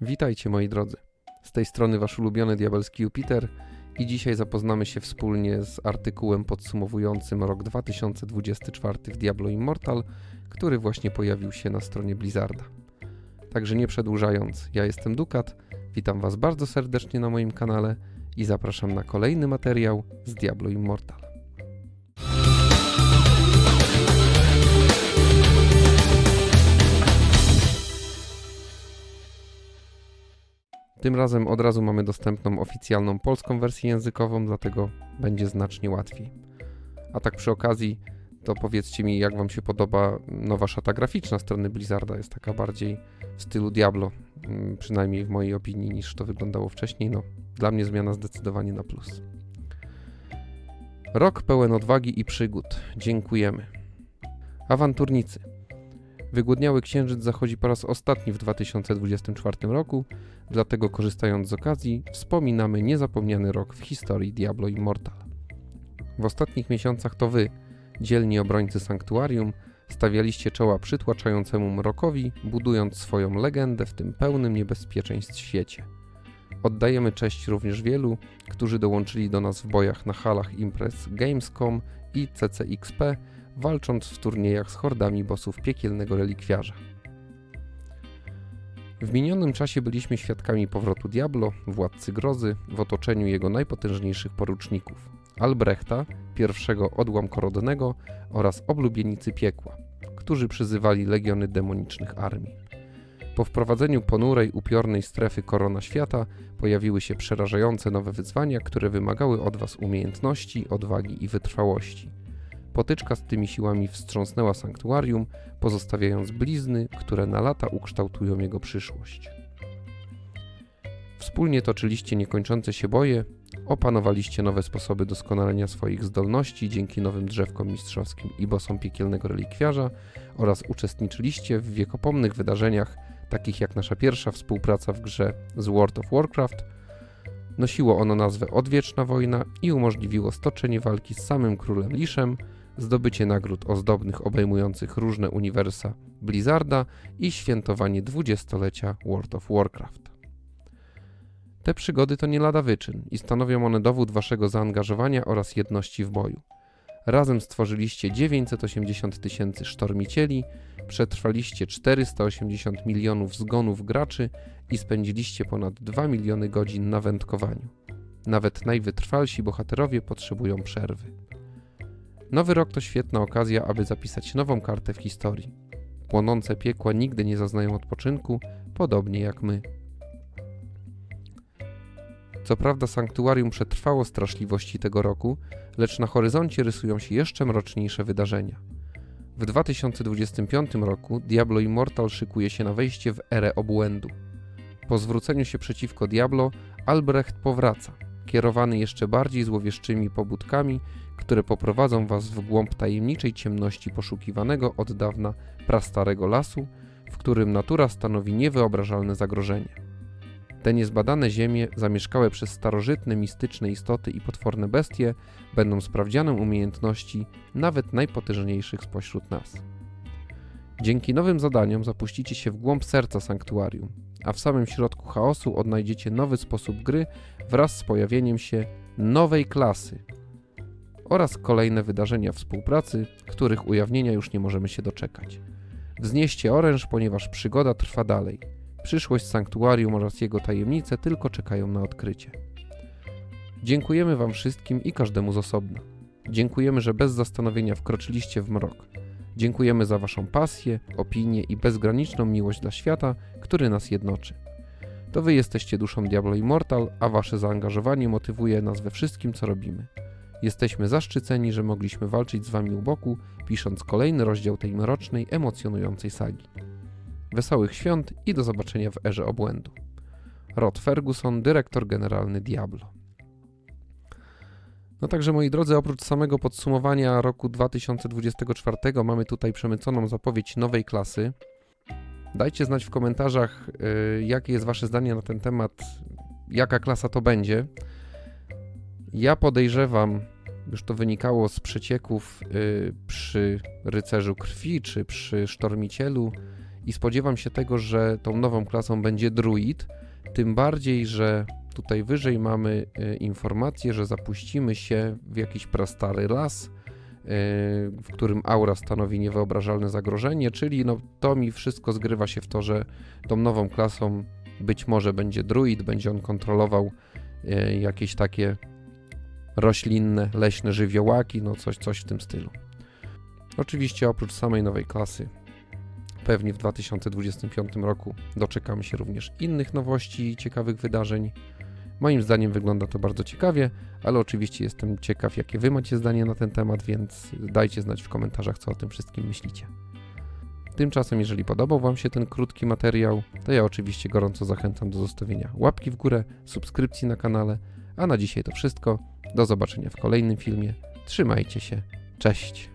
Witajcie moi drodzy. Z tej strony wasz ulubiony diabelski Jupiter i dzisiaj zapoznamy się wspólnie z artykułem podsumowującym rok 2024 w Diablo Immortal, który właśnie pojawił się na stronie Blizzarda. Także nie przedłużając, ja jestem Dukat, witam was bardzo serdecznie na moim kanale i zapraszam na kolejny materiał z Diablo Immortal. Tym razem od razu mamy dostępną oficjalną polską wersję językową, dlatego będzie znacznie łatwiej. A tak przy okazji, to powiedzcie mi, jak Wam się podoba nowa szata graficzna strony Blizzarda. Jest taka bardziej w stylu Diablo, mm, przynajmniej w mojej opinii, niż to wyglądało wcześniej. No, dla mnie zmiana zdecydowanie na plus. Rok pełen odwagi i przygód. Dziękujemy. Awanturnicy. Wygłodniały księżyc zachodzi po raz ostatni w 2024 roku, dlatego korzystając z okazji, wspominamy niezapomniany rok w historii Diablo Immortal. W ostatnich miesiącach to wy, dzielni obrońcy sanktuarium, stawialiście czoła przytłaczającemu mrokowi, budując swoją legendę w tym pełnym niebezpieczeństw świecie. Oddajemy cześć również wielu, którzy dołączyli do nas w bojach na halach imprez Gamescom i CCXP, walcząc w turniejach z hordami bossów piekielnego relikwiarza. W minionym czasie byliśmy świadkami powrotu Diablo, władcy grozy, w otoczeniu jego najpotężniejszych poruczników Albrechta, pierwszego odłamkorodnego oraz oblubienicy piekła, którzy przyzywali legiony demonicznych armii. Po wprowadzeniu ponurej, upiornej strefy korona świata pojawiły się przerażające nowe wyzwania, które wymagały od Was umiejętności, odwagi i wytrwałości. Potyczka z tymi siłami wstrząsnęła sanktuarium, pozostawiając blizny, które na lata ukształtują jego przyszłość. Wspólnie toczyliście niekończące się boje, opanowaliście nowe sposoby doskonalenia swoich zdolności dzięki nowym drzewkom mistrzowskim i bosom piekielnego relikwiarza oraz uczestniczyliście w wiekopomnych wydarzeniach, takich jak nasza pierwsza współpraca w grze z World of Warcraft. Nosiło ono nazwę Odwieczna Wojna i umożliwiło stoczenie walki z samym królem Liszem, zdobycie nagród ozdobnych obejmujących różne uniwersa Blizzarda i świętowanie dwudziestolecia World of Warcraft. Te przygody to nie lada wyczyn i stanowią one dowód waszego zaangażowania oraz jedności w boju. Razem stworzyliście 980 tysięcy sztormicieli, przetrwaliście 480 milionów zgonów graczy i spędziliście ponad 2 miliony godzin na wędkowaniu. Nawet najwytrwalsi bohaterowie potrzebują przerwy. Nowy rok to świetna okazja, aby zapisać nową kartę w historii. Płonące piekła nigdy nie zaznają odpoczynku, podobnie jak my. Co prawda, sanktuarium przetrwało straszliwości tego roku, lecz na horyzoncie rysują się jeszcze mroczniejsze wydarzenia. W 2025 roku Diablo Immortal szykuje się na wejście w erę obłędu. Po zwróceniu się przeciwko Diablo, Albrecht powraca, kierowany jeszcze bardziej złowieszczymi pobudkami, które poprowadzą was w głąb tajemniczej ciemności poszukiwanego od dawna prastarego lasu, w którym natura stanowi niewyobrażalne zagrożenie. Te niezbadane ziemie, zamieszkałe przez starożytne, mistyczne istoty i potworne bestie, będą sprawdzianem umiejętności nawet najpotężniejszych spośród nas. Dzięki nowym zadaniom zapuścicie się w głąb serca sanktuarium, a w samym środku chaosu odnajdziecie nowy sposób gry wraz z pojawieniem się nowej klasy oraz kolejne wydarzenia współpracy, których ujawnienia już nie możemy się doczekać. Wznieście oręż, ponieważ przygoda trwa dalej. Przyszłość sanktuarium oraz jego tajemnice tylko czekają na odkrycie. Dziękujemy Wam wszystkim i każdemu z osobna. Dziękujemy, że bez zastanowienia wkroczyliście w mrok. Dziękujemy za Waszą pasję, opinię i bezgraniczną miłość dla świata, który nas jednoczy. To Wy jesteście duszą Diablo Immortal, a Wasze zaangażowanie motywuje nas we wszystkim, co robimy. Jesteśmy zaszczyceni, że mogliśmy walczyć z Wami u boku, pisząc kolejny rozdział tej mrocznej, emocjonującej sagi. Wesołych świąt i do zobaczenia w erze obłędu. Rod Ferguson, dyrektor generalny Diablo. No także moi drodzy, oprócz samego podsumowania roku 2024 mamy tutaj przemyconą zapowiedź nowej klasy. Dajcie znać w komentarzach, yy, jakie jest wasze zdanie na ten temat, jaka klasa to będzie. Ja podejrzewam, już to wynikało z przecieków yy, przy rycerzu krwi czy przy sztormicielu, i spodziewam się tego, że tą nową klasą będzie druid, tym bardziej, że tutaj wyżej mamy e, informację, że zapuścimy się w jakiś prastary las, e, w którym aura stanowi niewyobrażalne zagrożenie, czyli no, to mi wszystko zgrywa się w to, że tą nową klasą być może będzie druid, będzie on kontrolował jakieś takie roślinne, leśne żywiołaki, no coś, coś w tym stylu. Oczywiście oprócz samej nowej klasy, pewnie w 2025 roku doczekamy się również innych nowości i ciekawych wydarzeń. Moim zdaniem wygląda to bardzo ciekawie, ale oczywiście jestem ciekaw, jakie Wy macie zdanie na ten temat, więc dajcie znać w komentarzach, co o tym wszystkim myślicie. Tymczasem, jeżeli podobał Wam się ten krótki materiał, to ja oczywiście gorąco zachęcam do zostawienia łapki w górę, subskrypcji na kanale, a na dzisiaj to wszystko. Do zobaczenia w kolejnym filmie. Trzymajcie się. Cześć.